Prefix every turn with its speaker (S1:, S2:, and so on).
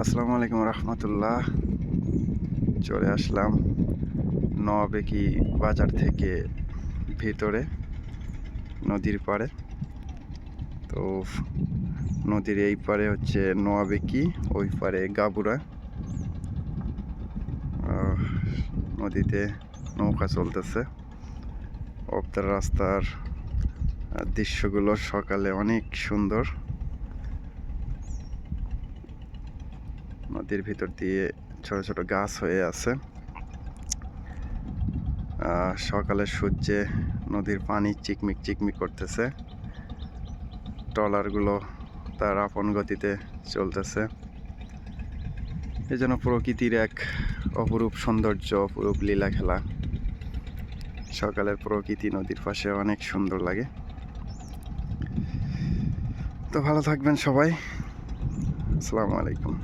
S1: আসসালামু আলাইকুম রহমতুল্লাহ। চলে আসলাম নবেকি বাজার থেকে ভিতরে, নদীর পাড়ে। তো নদীর এই পারে হচ্ছে নোয়াবেকি ওই পারে গাবুরা। নদীতে নৌকা চলতেছে। অবতার রাস্তার দৃশ্যগুলো সকালে অনেক সুন্দর। নদীর ভিতর দিয়ে ছোট ছোট গাছ হয়ে আছে। সকালে সূর্যে নদীর পানি চিকমিক চিকমিক করতেছে। ট্রলারগুলো তার আপন গতিতে চলতেছে। এই যেন প্রকৃতির এক অপরূপ সৌন্দর্য, অপরূপ লীলা খেলা। সকালের প্রকৃতি নদীর পাশে অনেক সুন্দর লাগে। তো ভালো থাকবেন সবাই। আসসালামু আলাইকুম।